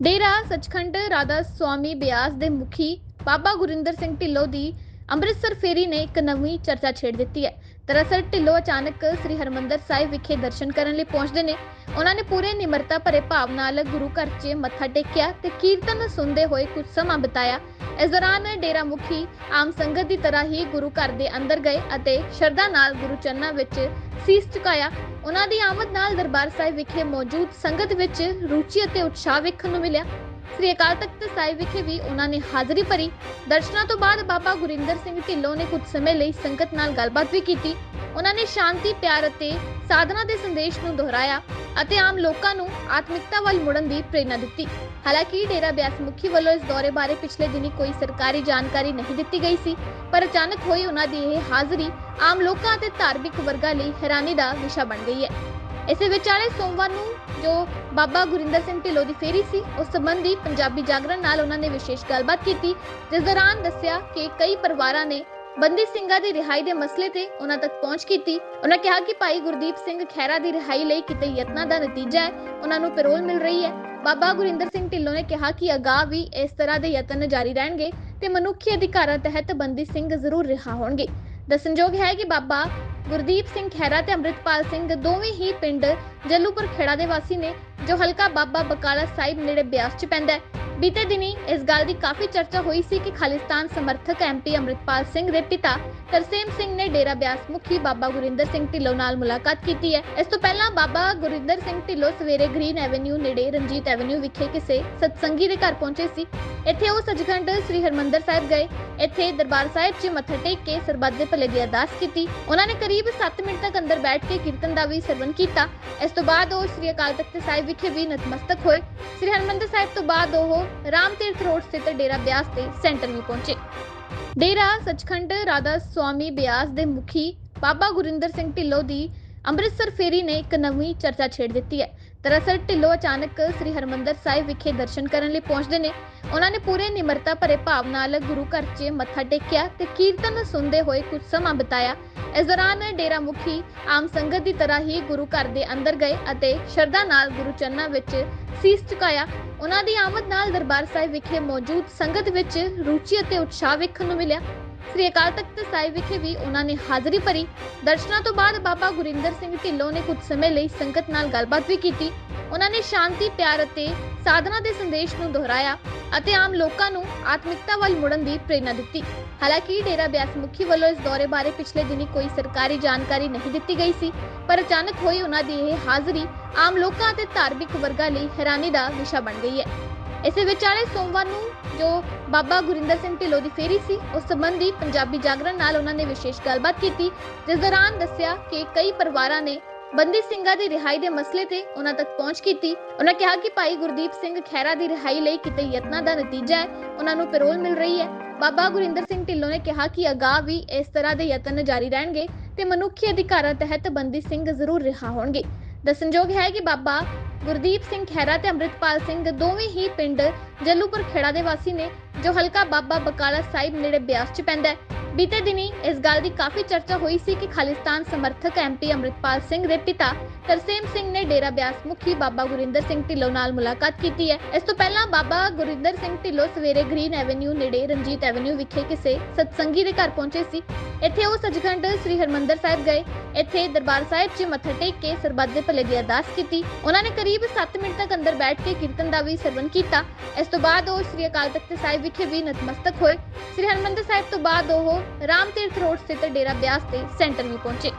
ਡੇਰਾ ਸੱਚਖੰਡ ਰਾਧਾ ਸੁਆਮੀ ਬਿਆਸ ਦੇ ਮੁਖੀ ਬਾਬਾ ਗੁਰਿੰਦਰ ਸਿੰਘ ਢਿੱਲੋਂ ਦੀ ਅੰਮ੍ਰਿਤਸਰ ਫੇਰੀ ਨੇ ਇੱਕ ਨਵੀਂ ਚਰਚਾ ਛੇੜ ਦਿੱਤੀ ਹੈ। ਦਰਅਸਲ ਢਿੱਲੋਂ ਅਚਾਨਕ ਸ੍ਰੀ ਹਰਮੰਦਰ ਸਾਹਿਬ ਵਿਖੇ ਦਰਸ਼ਨ ਕਰਨ ਲਈ ਪਹੁੰਚਦੇ ਨੇ। ਉਹਨਾਂ ਨੇ ਪੂਰੇ ਨਿਮਰਤਾ ਭਰੇ ਭਾਵ ਨਾਲ ਗੁਰੂ ਘਰ 'ਚ ਮੱਥਾ ਟੇਕਿਆ ਤੇ ਕੀਰਤਨ ਸੁਣਦੇ ਹੋਏ ਕੁਝ ਸਮਾਂ ਬਿਤਾਇਆ। ਇਸ ਦੌਰਾਨ ਡੇਰਾ ਮੁਖੀ ਆਮ ਸੰਗਤ ਦੀ ਤਰ੍ਹਾਂ ਹੀ ਗੁਰੂ ਘਰ ਦੇ ਅੰਦਰ ਗਏ ਅਤੇ ਸ਼ਰਧਾ ਨਾਲ ਗੁਰੂ ਚਰਨਾਂ ਵਿੱਚ ਸੀਸ ਝੁਕਾਇਆ। ਉਹਨਾਂ ਦੀ ਆਮਦ ਨਾਲ ਦਰਬਾਰ ਸਾਹਿਬ ਵਿਖੇ ਮੌਜੂਦ ਸੰਗਤ ਵਿੱਚ ਰੁਚੀ ਅਤੇ ਉਤਸ਼ਾਹ ਵੇਖਣ ਨੂੰ ਮਿਲਿਆ। ਸ੍ਰੀ ਅਕਾਲ ਤਖਤ ਸਾਹਿਬ ਵਿਖੇ ਵੀ ਉਹਨਾਂ ਨੇ ਹਾਜ਼ਰੀ ਭਰੀ। ਦਰਸ਼ਨਾਂ ਤੋਂ ਬਾਅਦ ਬਾਬਾ ਗੁਰਿੰਦਰ ਸਿੰਘ ਢਿੱਲੋਂ ਨੇ ਕੁਝ ਸਮੇਂ ਲਈ ਸੰਗਤ ਨਾਲ ਗੱਲਬਾਤ ਵੀ ਕੀਤੀ। ਉਹਨਾਂ ਨੇ ਸ਼ਾਂਤੀ, ਪਿਆਰ ਅਤੇ ਸਾਧਨਾ ਦੇ ਸੰਦੇਸ਼ ਨੂੰ ਦੁਹਰਾਇਆ ਅਤੇ ਆਮ ਲੋਕਾਂ ਨੂੰ ਆਤਮਿਕਤਾ ਵੱਲ ਮੁੜਨ ਦੀ ਪ੍ਰੇਰਣਾ ਦਿੱਤੀ। ਹਾਲਾਂਕਿ ਡੇਰਾ ਬਿਆਸ ਮੁਖੀ ਵੱਲੋਂ ਇਸ ਦੌਰੇ ਬਾਰੇ ਪਿਛਲੇ ਦਿਨੀ ਕੋਈ ਸਰਕਾਰੀ ਜਾਣਕਾਰੀ ਨਹੀਂ ਦਿੱਤੀ ਗਈ ਸੀ, ਪਰ ਅਚਾਨਕ ਹੋਈ ਉਹਨਾਂ ਦੀ ਇਹ ਹਾਜ਼ਰੀ ਆਮ ਲੋਕਾਂ ਅਤੇ ਧਾਰਮਿਕ ਵਰਗਾਂ ਲਈ ਹੈਰਾਨੀ ਦਾ ਵਿਸ਼ਾ ਬਣ ਗਈ ਹੈ। ਇਸੇ ਵਿਚਾਲੇ ਸੋਮਵਾਰ ਨੂੰ ਜੋ ਬਾਬਾ ਗੁਰਿੰਦਰ ਸਿੰਘ ਢਿੱਲੋਂ ਦੀ ਫੇਰੀ ਸੀ, ਉਸ ਸੰਬੰਧੀ ਪੰਜਾਬੀ ਜਾਗਰਣ ਨਾਲ ਉਹਨਾਂ ਨੇ ਵਿਸ਼ੇਸ਼ ਗੱਲਬਾਤ ਕੀਤੀ, ਜਿਸ ਦੌਰਾਨ ਦੱਸਿਆ ਕਿ ਕਈ ਪਰਿਵਾਰਾਂ ਨੇ ਬੰਦੀ ਸਿੰਘਾਂ ਦੀ ਰਿਹਾਈ ਦੇ ਮਸਲੇ ਤੇ ਉਹਨਾਂ ਤੱਕ ਪਹੁੰਚ ਕੀਤੀ। ਉਹਨਾਂ ਕਿਹਾ ਕਿ ਭਾਈ ਗੁਰਦੀਪ ਸਿੰਘ ਖਹਿਰਾ ਦੀ ਰਿਹਾਈ ਲਈ ਕਿਤੇ ਯਤਨਾਂ ਦਾ ਨਤੀਜਾ ਹੈ, ਉਹਨਾਂ ਨੂੰ ਪੈਰੋਲ ਮਿਲ ਰਹੀ ਹੈ। ਬਾਬਾ ਗੁਰਿੰਦਰ ਸਿੰਘ ਢਿੱਲੋਂ ਨੇ ਕਿਹਾ ਕਿ ਅਗਾਹ ਵੀ ਇਸ ਤਰ੍ਹਾਂ ਦੇ ਯਤਨ ਜਾਰੀ ਰਹਿਣਗੇ ਤੇ ਮਨੁੱਖੀ ਅਧਿਕਾਰਾਂ ਤਹਿਤ ਬੰਦੀ ਸਿੰਘ ਜ਼ਰੂਰ ਰਿਹਾ ਹੋਣਗੇ। ਦੱਸਣਯੋਗ ਹੈ ਕਿ ਬਾਬਾ ਗੁਰਦੀਪ ਸਿੰਘ ਖਹਿਰਾ ਤੇ ਅੰਮ੍ਰਿਤਪਾਲ ਸਿੰਘ ਦੋਵੇਂ ਹੀ ਪਿੰਡ ਜੱਲੂਪੁਰ ਖੇੜਾ ਦੇ ਵਾਸੀ ਨੇ, ਜੋ ਹਲਕਾ ਬਾਬਾ ਬਕਾਲਾ ਸਾਹਿਬ ਨੇੜੇ ਬਿਆਸ 'ਚ ਪੈਂਦਾ ਹੈ। ਬੀਤੇ ਦਿਨੀ ਇਸ ਗੱਲ ਦੀ ਕਾਫੀ ਚਰਚਾ ਹੋਈ ਸੀ ਕਿ ਖਾਲਿਸਤਾਨ ਸਮਰਥਕ ਐਮਪੀ ਅੰਮ੍ਰਿਤਪਾਲ ਸਿੰਘ ਦੇ ਪਿਤਾ ਤਰਸੇਮ ਸਿੰਘ ਨੇ ਡੇਰਾ ਬਿਆਸ ਮੁਖੀ ਬਾਬਾ ਗੁਰਿੰਦਰ ਸਿੰਘ ਢਿੱਲੋਂ ਨਾਲ ਮੁਲਾਕਾਤ ਕੀਤੀ ਹੈ। ਇਸ ਤੋਂ ਪਹਿਲਾਂ ਬਾਬਾ ਗੁਰਿੰਦਰ ਸਿੰਘ ਢਿੱਲੋਂ ਸਵੇਰੇ ਗ੍ਰੀਨ ਐਵਨਿਊ ਨੇੜੇ ਰਣਜੀਤ ਐਵਨਿਊ ਵਿਖੇ ਕਿਸੇ ਸਤਸੰਗੀ ਦੇ ਘਰ ਪਹੁੰਚੇ ਸੀ। ਇੱਥੇ ਉਹ ਸੱਚਖੰਡ ਸ੍ਰੀ ਹਰਮੰਦਰ ਸਾਹਿਬ ਗਏ। ਇੱਥੇ ਦਰਬਾਰ ਸਾਹਿਬ 'ਚ ਮੱਥਾ ਟੇਕ ਕੇ ਸਰਬੱਤ ਦੇ ਭਲੇ ਦੀ ਅਰਦਾਸ ਕੀਤੀ। ਉਹਨਾਂ ਨੇ ਕਰੀਬ 7 ਮਿੰਟ ਤੱਕ ਅੰਦਰ ਬੈਠ ਕੇ ਕੀਰਤਨ ਦਾ ਵੀ ਸਰਵਨ ਕੀਤਾ। ਇਸ ਤੋਂ ਬਾਅਦ ਉਹ ਸ੍ਰੀ ਅਕਾਲ ਤਖਤ ਸਾਹਿਬ ਵਿਖੇ ਵੀ ਨਤਮਸਤਕ ਹੋਏ। ਸ੍ਰੀ ਹਰਮੰਦਰ ਸਾਹਿਬ ਤੋਂ ਬਾਅਦ ਉਹ ਰਾਮ ਤੀਰਥ ਰੋਡ ਸਥਿਤ ਡੇਰਾ ਬਿਆਸ ਦੇ ਸੈਂਟਰ ਵੀ ਪਹੁੰਚੇ। ਡੇਰਾ ਸੱਚਖੰਡ ਰਾਧਾ ਸੁਆਮੀ ਬਿਆਸ ਦੇ ਮੁਖੀ ਬਾਬਾ ਗੁਰਿੰਦਰ ਸਿੰਘ ਢਿੱਲੋਂ ਦੀ ਅੰਮ੍ਰਿਤਸਰ ਫੇਰੀ ਨੇ ਇੱਕ ਨਵੀਂ ਚਰਚਾ ਛੇੜ ਦਿੱਤੀ ਹੈ। ਦਰਅਸਲ ਢਿੱਲੋਂ ਅਚਾਨਕ ਸ੍ਰੀ ਹਰਮੰਦਰ ਸਾਹਿਬ ਵਿਖੇ ਦਰਸ਼ਨ ਕਰਨ ਲਈ ਪਹੁੰਚਦੇ ਨੇ। ਉਹਨਾਂ ਨੇ ਪੂਰੇ ਨਿਮਰਤਾ ਭਰੇ ਭਾਵ ਨਾਲ ਗੁਰੂ ਘਰ 'ਚ ਮੱਥਾ ਟੇਕਿਆ ਤੇ ਕੀਰਤਨ ਸੁਣਦੇ ਹੋਏ ਕੁਝ ਸਮਾਂ ਬਿਤਾਇਆ। ਇਸ ਦੌਰਾਨ ਡੇਰਾ ਮੁਖੀ ਆਮ ਸੰਗਤ ਦੀ ਤਰ੍ਹਾਂ ਹੀ ਗੁਰੂ ਘਰ ਦੇ ਅੰਦਰ ਗਏ ਅਤੇ ਸ਼ਰਧਾ ਨਾਲ ਗੁਰੂ ਚਰਨਾਂ ਵਿੱਚ ਸੀਸ ਝੁਕਾਇਆ। ਉਹਨਾਂ ਦੀ ਆਮਦ ਨਾਲ ਦਰਬਾਰ ਸਾਹਿਬ ਵਿਖੇ ਮੌਜੂਦ ਸੰਗਤ ਵਿੱਚ ਰੁਚੀ ਅਤੇ ਉਤਸ਼ਾਹ ਵੇਖਣ ਨੂੰ ਮਿਲਿਆ। ਸ੍ਰੀ ਅਕਾਲ ਤਖਤ ਸਾਹਿਬ ਵਿਖੇ ਵੀ ਉਹਨਾਂ ਨੇ ਹਾਜ਼ਰੀ ਭਰੀ। ਦਰਸ਼ਨਾਂ ਤੋਂ ਬਾਅਦ ਬਾਬਾ ਗੁਰਿੰਦਰ ਸਿੰਘ ਢਿੱਲੋਂ ਨੇ ਕੁਝ ਸਮੇਂ ਲਈ ਸੰਗਤ ਨਾਲ ਗੱਲਬਾਤ ਵੀ ਕੀਤੀ। ਉਹਨਾਂ ਨੇ ਸ਼ਾਂਤੀ, ਪਿਆਰ ਅਤੇ ਸਾਧਨਾ ਦੇ ਸੰਦੇਸ਼ ਨੂੰ ਦੁਹਰਾਇਆ ਅਤੇ ਆਮ ਲੋਕਾਂ ਨੂੰ ਆਤਮਿਕਤਾ ਵੱਲ ਮੁੜਨ ਦੀ ਪ੍ਰੇਰਣਾ ਦਿੱਤੀ। ਹਾਲਾਂਕਿ ਡੇਰਾ ਬਿਆਸ ਮੁਖੀ ਵੱਲੋਂ ਇਸ ਦੌਰੇ ਬਾਰੇ ਪਿਛਲੇ ਦਿਨੀ ਕੋਈ ਸਰਕਾਰੀ ਜਾਣਕਾਰੀ ਨਹੀਂ ਦਿੱਤੀ ਗਈ ਸੀ, ਪਰ ਅਚਾਨਕ ਹੋਈ ਉਹਨਾਂ ਦੀ ਇਹ ਹਾਜ਼ਰੀ ਆਮ ਲੋਕਾਂ ਅਤੇ ਧਾਰਮਿਕ ਵਰਗਾਂ ਲਈ ਹੈਰਾਨੀ ਦਾ ਵਿਸ਼ਾ ਬਣ ਗਈ ਹੈ। ਇਸੇ ਵਿਚਾਲੇ ਸੋਮਵਾਰ ਨੂੰ ਜੋ ਬਾਬਾ ਗੁਰਿੰਦਰ ਸਿੰਘ ਢਿੱਲੋਂ ਦੀ ਫੇਰੀ ਸੀ, ਉਸ ਸੰਬੰਧੀ ਪੰਜਾਬੀ ਜਾਗਰਣ ਨਾਲ ਉਹਨਾਂ ਨੇ ਵਿਸ਼ੇਸ਼ ਗੱਲਬਾਤ ਕੀਤੀ, ਜਿਸ ਦੌਰਾਨ ਦੱਸਿਆ ਕਿ ਕਈ ਪਰਿਵਾਰਾਂ ਨੇ ਬੰਦੀ ਸਿੰਘਾਂ ਦੀ ਰਿਹਾਈ ਦੇ ਮਸਲੇ ਤੇ ਉਹਨਾਂ ਤੱਕ ਪਹੁੰਚ ਕੀਤੀ। ਉਹਨਾਂ ਕਿਹਾ ਕਿ ਭਾਈ ਗੁਰਦੀਪ ਸਿੰਘ ਖਹਿਰਾ ਦੀ ਰਿਹਾਈ ਲਈ ਕਿਤੇ ਯਤਨਾਂ ਦਾ ਨਤੀਜਾ ਹੈ, ਉਹਨਾਂ ਨੂੰ ਪੈਰੋਲ ਮਿਲ ਰਹੀ ਹੈ। ਬਾਬਾ ਗੁਰਿੰਦਰ ਸਿੰਘ ਢਿੱਲੋਂ ਨੇ ਕਿਹਾ ਕਿ ਅਗਾਹ ਵੀ ਇਸ ਤਰ੍ਹਾਂ ਦੇ ਯਤਨ ਜਾਰੀ ਰਹਿਣਗੇ ਤੇ ਮਨੁੱਖੀ ਅਧਿਕਾਰਾਂ ਤਹਿਤ ਬੰਦੀ ਸਿੰਘ ਜ਼ਰੂਰ ਰਿਹਾ ਹੋਣਗੇ। ਦੱਸਣਯੋਗ ਹੈ ਕਿ ਬਾਬਾ ਗੁਰਦੀਪ ਸਿੰਘ ਖਹਿਰਾ ਤੇ ਅੰਮ੍ਰਿਤਪਾਲ ਸਿੰਘ ਦੋਵੇਂ ਹੀ ਪਿੰਡ ਜੱਲੂਪੁਰ ਖੇੜਾ ਦੇ ਵਾਸੀ ਨੇ, ਜੋ ਹਲਕਾ ਬਾਬਾ ਬਕਾਲਾ ਸਾਹਿਬ ਨੇੜੇ ਬਿਆਸ 'ਚ ਪੈਂਦਾ ਹੈ। ਬੀਤੇ ਦਿਨੀ ਇਸ ਗੱਲ ਦੀ ਕਾਫੀ ਚਰਚਾ ਹੋਈ ਸੀ ਕਿ ਖਾਲਿਸਤਾਨ ਸਮਰਥਕ ਐਮਪੀ ਅੰਮ੍ਰਿਤਪਾਲ ਸਿੰਘ ਦੇ ਪਿਤਾ ਤਰਸੇਮ ਸਿੰਘ ਨੇ ਡੇਰਾ ਬਿਆਸ ਮੁਖੀ ਬਾਬਾ ਗੁਰਿੰਦਰ ਸਿੰਘ ਢਿੱਲੋਂ ਨਾਲ ਮੁਲਾਕਾਤ ਕੀਤੀ ਹੈ। ਇਸ ਤੋਂ ਪਹਿਲਾਂ ਬਾਬਾ ਗੁਰਿੰਦਰ ਸਿੰਘ ਢਿੱਲੋਂ ਸਵੇਰੇ ਗ੍ਰੀਨ ਐਵੇਨਿਊ ਨੇੜੇ ਰਣਜੀਤ ਐਵੇਨਿਊ ਵਿਖੇ ਕਿਸੇ ਸਤਸੰਗੀ ਦੇ ਘਰ ਪਹੁੰਚੇ ਸੀ। ਇੱਥੇ ਉਹ ਸੱਚਖੰਡ ਸ੍ਰੀ ਹਰਮੰਦਰ ਸਾਹਿਬ ਗਏ। ਇੱਥੇ ਦਰਬਾਰ ਸਾਹਿਬ 'ਚ ਮੱਥਾ ਟੇਕ ਕੇ ਸਰਬੱਤ ਦੇ ਭਲੇ ਦੀ ਅਰਦਾਸ ਕੀਤੀ। ਉਹਨਾਂ ਨੇ ਕਰੀਬ 7 ਮਿੰਟ ਤੱਕ ਅੰਦਰ ਬੈਠ ਕੇ ਕੀਰਤਨ ਦਾ ਵੀ ਸਰਵਣ ਕੀਤਾ। ਇਸ ਤੋਂ ਬਾਅਦ ਉਹ ਸ੍ਰੀ ਅਕਾਲ ਤਖਤ ਸਾਹਿਬ ਵਿਖੇ ਵੀ ਨਤਮਸਤਕ ਹੋਏ। ਸ੍ਰੀ ਹਰਮੰਦਰ ਸਾਹਿਬ ਤੋਂ ਬਾਅਦ ਉਹ ਰਾਮ ਤੀਰਥ ਰੋਡ ਸਥਿਤ ਡੇਰਾ ਬਿਆਸ ਦੇ ਸੈਂਟਰ ਵੀ ਪਹੁੰਚੇ।